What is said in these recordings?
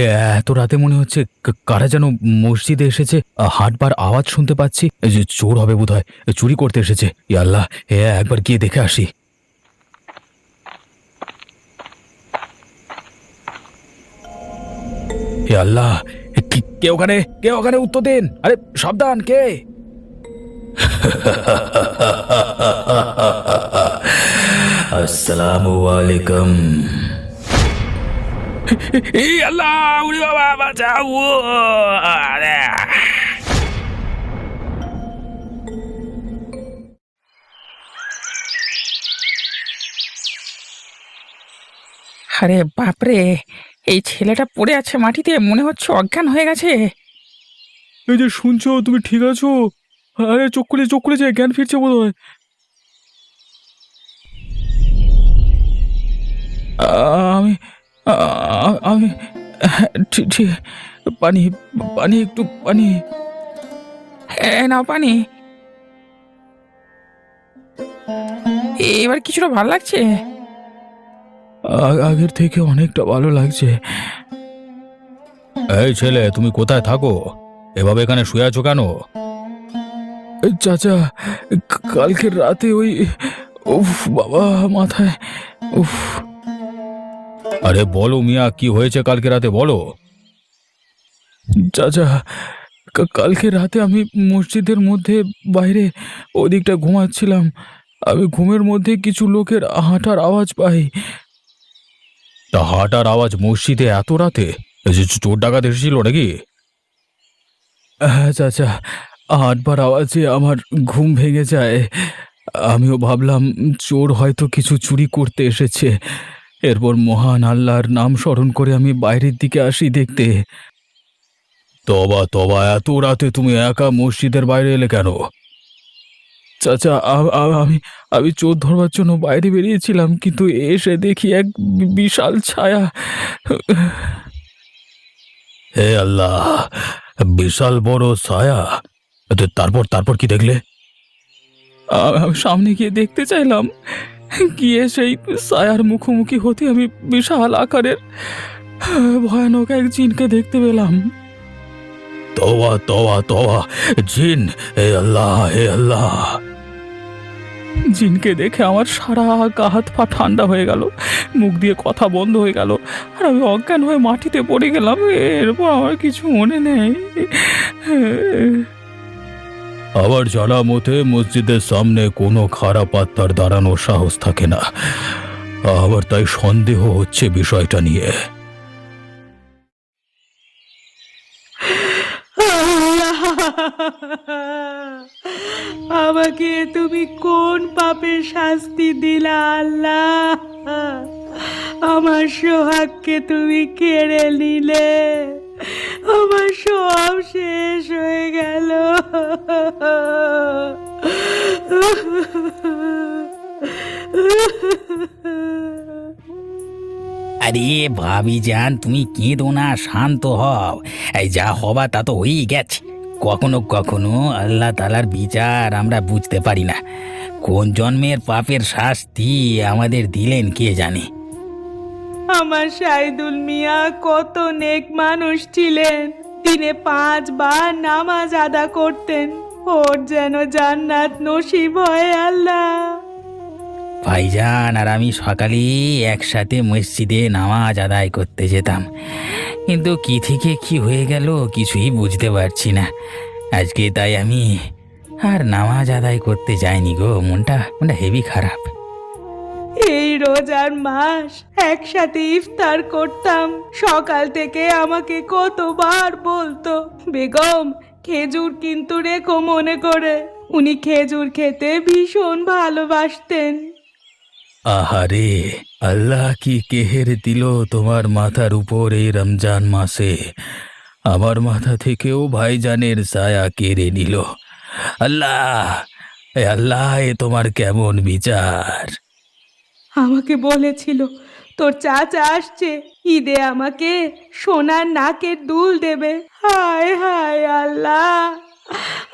এত রাতে মনে হচ্ছে কারা যেন মসজিদে এসেছে হাঁটবার আওয়াজ শুনতে পাচ্ছি যে চোর হবে বোধহয় চুরি করতে এসেছে, ই আল্লাহ, এ, একবার গিয়ে দেখে আসি। হে আল্লাহ কে ওখানে কে ওখানে উত্তর দিন? আরে, সাবধান, কে? আসসালামু আলাইকুম। এই আল্লাহ উড়ি বাবা বাঁচাও আরে। আরে বাপরে এই ছেলেটা পড়ে আছে মাটিতে মনে হচ্ছে অজ্ঞান হয়ে গেছে। এই যে শুনছো তুমি ঠিক আছো? আরে চোখ খুলে চোখ খুলেছে জ্ঞান ফিরছে বোধ হয় আমি আমি ঠিক ঠিক পানি পানি একটু পানি। নাও পানি। এবার কিছুটা ভালো লাগছে? আগের থেকে অনেকটা ভালো লাগছে। এই ছেলে তুমি কোথায় থাকো? এভাবে এখানে শুয়ে আছো কেন? চাচা কালকে রাতে ওই উফ বাবা মাথায় উফ। আরে বলো মিয়া কি হয়েছে কালকে রাতে বলো। চাচা কা- কালকে রাতে আমি মসজিদের মধ্যে বাইরে ওদিকটা ঘুমাচ্ছিলাম। আমি ঘুমের মধ্যে কিছু লোকের হাঁটার আওয়াজ পাই। তা হাঁটার আওয়াজ মসজিদে এত রাতে? যে চোর ডাকাত এসেছিল নাকি? হ্যাঁ চাচা হাঁটবার আওয়াজে আমার ঘুম ভেঙে যায়। আমিও ভাবলাম চোর হয়তো কিছু চুরি করতে এসেছে। এরপর মহান আল্লাহর নাম স্মরণ করে আমি বাইরের দিকে আসি দেখতে। তবা তবা, এত রাতে তুমি একা মসজিদের বাইরে এলে কেন? চাচা আমি আমি চোর ধরবার জন্য বাইরে বেরিয়েছিলাম, কিন্তু এসে দেখি এক বিশাল ছায়া। হে আল্লাহ, বিশাল বড় ছায়া। তারপর তারপর কি দেখলে? আমি সামনে গিয়ে দেখতে চাইলাম। গিয়ে সেই সায়ার মুখোমুখি হতে আমি বিশাল আকারের ভয়ানক এক জিনকে দেখতে পেলাম। তোয়া তোয়া তোয়া জিন হে আল্লাহ হে আল্লাহ। জিনকে দেখে আমার সারা গা হাত পা ঠান্ডা হয়ে গেল মুখ দিয়ে কথা বন্ধ হয়ে গেল আর আমি অজ্ঞান হয়ে মাটিতে পড়ে গেলাম এরপর আমার কিছু মনে নেই। আবার জানা মতে মসজিদের সামনে কোনো খারাপ আত্মার দাঁড়ানোর সাহস থাকে না। আবার তাই সন্দেহ হচ্ছে বিষয়টা নিয়ে। আমাকে তুমি কোন পাপের শাস্তি দিলা, আল্লাহ? আমার সোহাগকে তুমি কেড়ে নিলে। আমার সব শেষ হয়ে গেল। আরে ভাবি যান তুমি কেঁদো না, শান্ত হও। এই যা হবা তা তো হয়েই গেছে। কখনো কখনো আল্লাহ তালার বিচার আমরা বুঝতে পারি না। কোন জন্মের পাপের শাস্তি আমাদের দিলেন কে জানে? আমার সাইদুল মিয়া, কত নেক মানুষ ছিলেন। দিনে পাঁচবার নামাজ আদা করতেন। ওর যেন জান্নাত নসিব হয় আল্লাহ। ভাইজান, আর আমি সকালে একসাথে মসজিদে নামাজ আদায় করতে যেতাম। কিন্তু কি থেকে কি হয়ে গেল কিছুই বুঝতে পারছি না। আজকে তাই আমি আর নামাজ আদায় করতে যাইনি গো, মনটা মনটা হেভি খারাপ। এই রোজার মাস একসাথে ইফতার করতাম। সকাল থেকে আমাকে কতবার বলতো, বেগম, খেজুর কিন্তু রেখো মনে করে। উনি খেজুর খেতে ভীষণ ভালোবাসতেন। আহারে, আল্লাহ কি কেহের দিল তোমার মাথার উপর এই রমজান মাসে? আমার মাথা থেকেও ভাইজানের ছায়া কেড়ে নিল। আল্লাহ আল্লাহ, এ তোমার কেমন বিচার? আমাকে বলেছিল, তোর চাচা আসছে, ঈদে আমাকে সোনার নাকের দুল দেবে। হায় হায় আল্লাহ,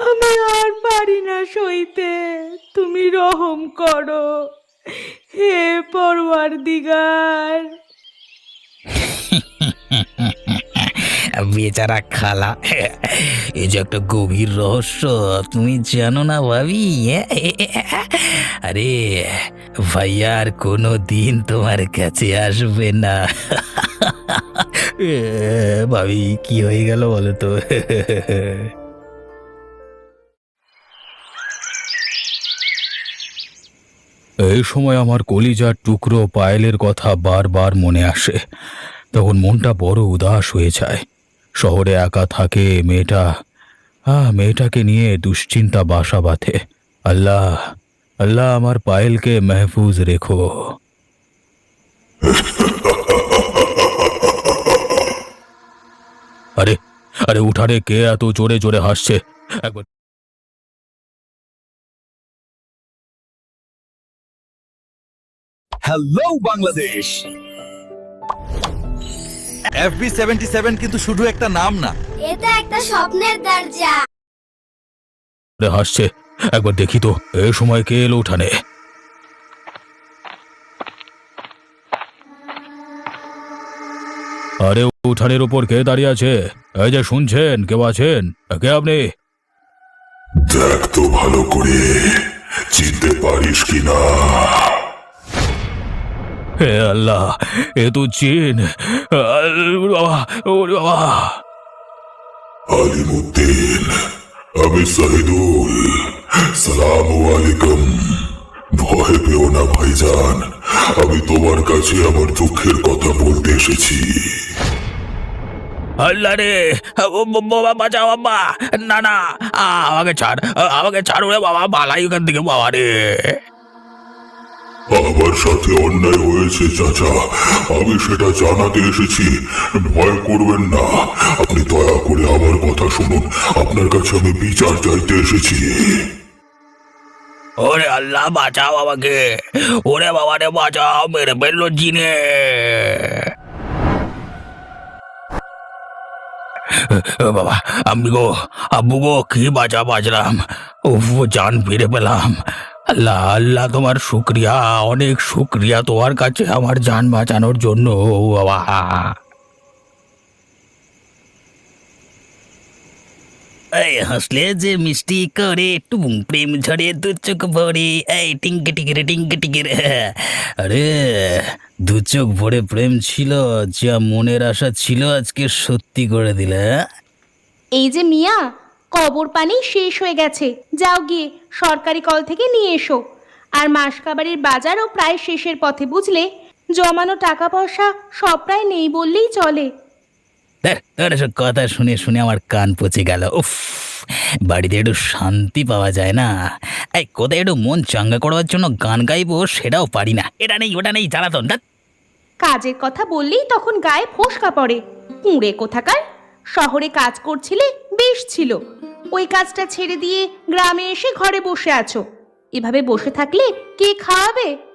আমি আর পারি না সইতে, তুমি রহম করো, হে পরওয়ার দিগার বেচারা খালা এই যে একটা গভীর রহস্য, তুমি জানো না ভাবি? আরে ভাইয়া কোনো দিন তোমার কাছে আসবে না। ভাবি, কি হয়ে গেল বলো তো? এই সময় আমার কলিজার টুকরো পায়েলের কথা বারবার মনে আসে। তখন মনটা বড় উদাস হয়ে যায়। শহরে একা থাকে মেয়েটা। আহ, মেয়েটাকে নিয়ে দুশ্চিন্তা বাসা বাঁধে। আল্লাহ আল্লাহ আমার পায়েলকে মেহফুজ রেখো। আরে আরে উঠারে কে এত জোরে জোরে হাসছে? একবার hello Bangladesh FB seventy seven কিন্তু শুধু একটা নাম না। এটা একটা স্বপ্নের দরজা। হাসছে। একবার দেখি তো এ সময় কে এলো উঠানে? আরে উঠানের উপর কে দাঁড়িয়ে আছে? এই যে শুনছেন কেউ আছেন? কে আপনি? দেখ তো ভালো করে চিনতে পারিস কিনা? হে আল্লাহ এ তো চিন। আলিমুদ্দিন আমি সাহিদুল। সালাম আলাইকুম। ভয় পেও না ভাইজান। আমি তোমার কাছে আমার দুঃখের কথা বলতে এসেছি। আল্লাহ রে বাবা বাঁচাও বাবা। না না আমাকে ছাড় আমাকে ছাড় রে বাবা ওখান থেকে বাবা রে। আমার সাথে অন্যায় হয়েছে চাচা। আমি সেটা জানাতে এসেছি। ভয় করবেন না। আপনি দয়া করে আমার কথা শুনুন। আপনার কাছে আমি বিচার চাইতে এসেছি। ওরে আল্লাহ, বাঁচাও আমাকে। ওরে বাবা রে, বাঁচাও মেরে ফেলল জিনে। বাবা, আমি গো, আব্বু গো, কি বাঁচা বাজলাম উফ, জান ফিরে পেলাম। আল্লাহ আল্লাহ, তোমার শুক্রিয়া, অনেক শুক্রিয়া তোমার কাছে আমার জান বাঁচানোর জন্য, ও বাবা। এই হাসলে যে মিষ্টি করে টুম প্রেম ঝরে দু চোখ ভরে, এই টিঙ্কে টিকিরে টিঙ্কে টিকিরে আরে, দু চোখ ভরে প্রেম ছিল, যা মনের আশা ছিল আজকে সত্যি করে দিলে? এই যে মিয়া, কবর পানি শেষ হয়ে গেছে। যাও গিয়ে সরকারি কল থেকে নিয়ে এসো। আর মাসকাবাড়ির বাজারও প্রায় শেষের পথে, বুঝলে? জমানো টাকা পয়সা সব প্রায় নেই বললেই চলে। দেখ কথা শুনে শুনে আমার কান পচে গেল। উফ, বাড়িতে একটু শান্তি পাওয়া যায় না। এই, কোথায় একটু মন চাঙ্গা করবার জন্য গান গাইবো সেটাও পারি না। এটা নেই, ওটা নেই, জ্বালাতন, ধ্যাৎ। কাজের কথা বললেই তখন গায়ে ফোসকা পড়ে। কুঁড়ে কোথাকার? শহরে কাজ করছিলে, বেশ ছিল। ওই কাজটা ছেড়ে দিয়ে গ্রামে এসে ঘরে বসে আছো। এভাবে বসে থাকলে কে খাওয়াবে?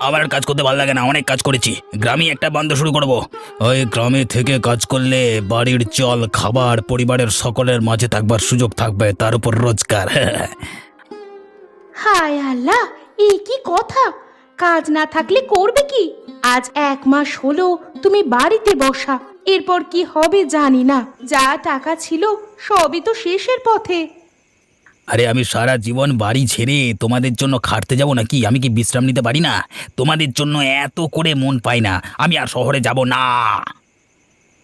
আর কাজ করতে ভালো লাগে না, অনেক কাজ করেছি। গ্রামে একটা বন্ধ শুরু করব। ওই গ্রামে থেকে কাজ করলে বাড়ির চল খাবার, পরিবারের সকলের মাঝে থাকবার সুযোগ থাকবে, তার উপর রোজগার। হায় আল্লাহ এই কি কথা? কাজ না থাকলে করবে কি? আজ এক মাস হলো, তুমি বাড়িতে বসা। এরপর কি হবে জানি না। যা টাকা ছিল, সবই তো শেষের পথে। আরে আমি সারা জীবন বাড়ি ছেড়ে তোমাদের জন্য খাটতে যাব নাকি? আমি কি বিশ্রাম নিতে পারি না? তোমাদের জন্য এত করে মন পাই না। আমি আর শহরে যাব না।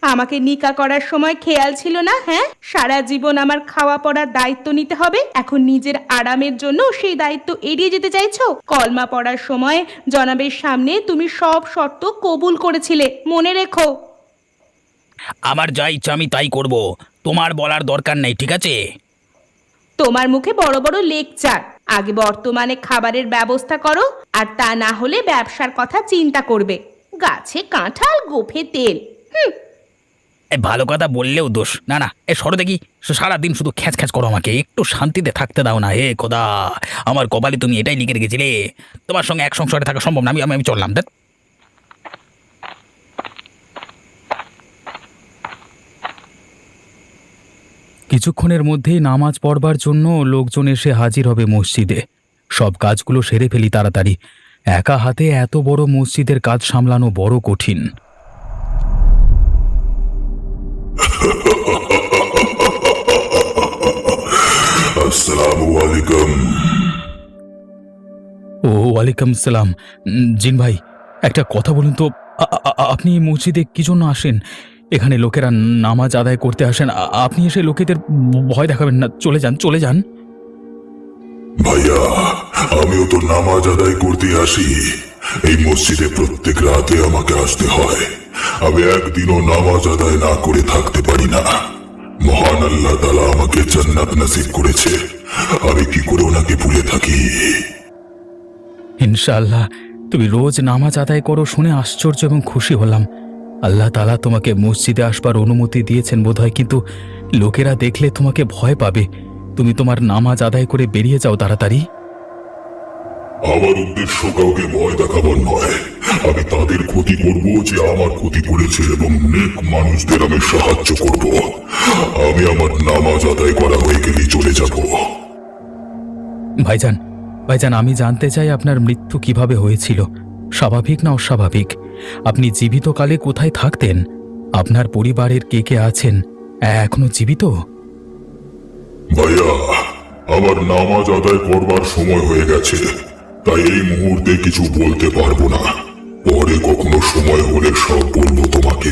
আমাকে নিকা করার সময় খেয়াল ছিল না হ্যাঁ? সারা জীবন আমার খাওয়া পড়ার দায়িত্ব নিতে হবে। এখন নিজের আরামের জন্য সেই দায়িত্ব এড়িয়ে যেতে চাইছো? কলমা পড়ার সময় জনাবের সামনে তুমি সব শর্ত কবুল করেছিলে। মনে রেখো। আমার যা ইচ্ছা আমি তাই করব। তোমার বলার দরকার নেই ঠিক আছে? তোমার মুখে বড় বড় লেকচার। আগে বর্তমানে খাবারের ব্যবস্থা করো, আর তা না হলে ব্যবসার কথা চিন্তা করবে। গাছে কাঁঠাল, গোফে তেল। ভালো কথা বললেও দোষ। না না, এ, সরো দেখি। সারাদিন শুধু খ্যাচ খ্যাচ করো আমাকে। একটু শান্তিতে থাকতে দাও না, হে খোদা। আমার কপালে তুমি এটাই লিখে রেখেছিলে। তোমার সঙ্গে এক সংসারে থাকা সম্ভব না আমি আমি চললাম, দেখ। কিছুক্ষণের মধ্যেই নামাজ পড়বার জন্য লোকজন এসে হাজির হবে মসজিদে। সব কাজগুলো সেরে ফেলি তাড়াতাড়ি। একা হাতে এত বড় মসজিদের কাজ সামলানো বড় কঠিন। আসসালামু আলাইকুম। ও ওয়ালাইকুম সালাম। জিন ভাই একটা কথা বলুন তো। আপনি মসজিদে কি জন্য আসেন? এখানে লোকেরা নামাজ আদায় করতে আসেন। আপনি এসে লোকেদের ভয় দেখাবেন না। চলে যান চলে যান। ভাইয়া আমিও তো নামাজ আদায় করতে আসি। এই মসজিদে প্রত্যেক রাতে আমাকে আসতে হয়। আমি একদিনও নামাজ আদায় না করে থাকতে পারি না। মহান আল্লাহ তালা আমাকে জান্নাত নসিব করেছে। আমি কি করে ওনাকে ভুলে থাকি? ইনশাআল্লাহ তুমি রোজ নামাজ আদায় করো শুনে আশ্চর্য এবং খুশি হলাম। আল্লাহ তালা তোমাকে মসজিদে আসবার অনুমতি দিয়েছেন বোধহয় কিন্তু লোকেরা দেখলে তোমাকে ভয় পাবে। তুমি তোমার নামাজ আদায় করে বেরিয়ে যাও তাড়াতাড়ি। আমার উদ্দেশ্য কাউকে ভয় দেখাবার নয়। আমি তাদের ক্ষতি করব যে আমার ক্ষতি করেছে এবং নেক মানুষদের আমি সাহায্য করব। আমি আমার নামাজ আদায় করা হয়ে গেলেই চলে যাব। ভাইজান ভাইজান আমি জানতে চাই আপনার মৃত্যু কীভাবে হয়েছিল? স্বাভাবিক না অস্বাভাবিক? আপনি জীবিতকালে কোথায় থাকতেন? আপনার পরিবারের কে কে আছেন? এখনও জীবিত? ভাইয়া, আমার নামাজ আদায় করবার সময় হয়ে গেছে। তাই এই মুহূর্তে কিছু বলতে পারব না। পরে কখনো সময় হলে সব বলব তোমাকে।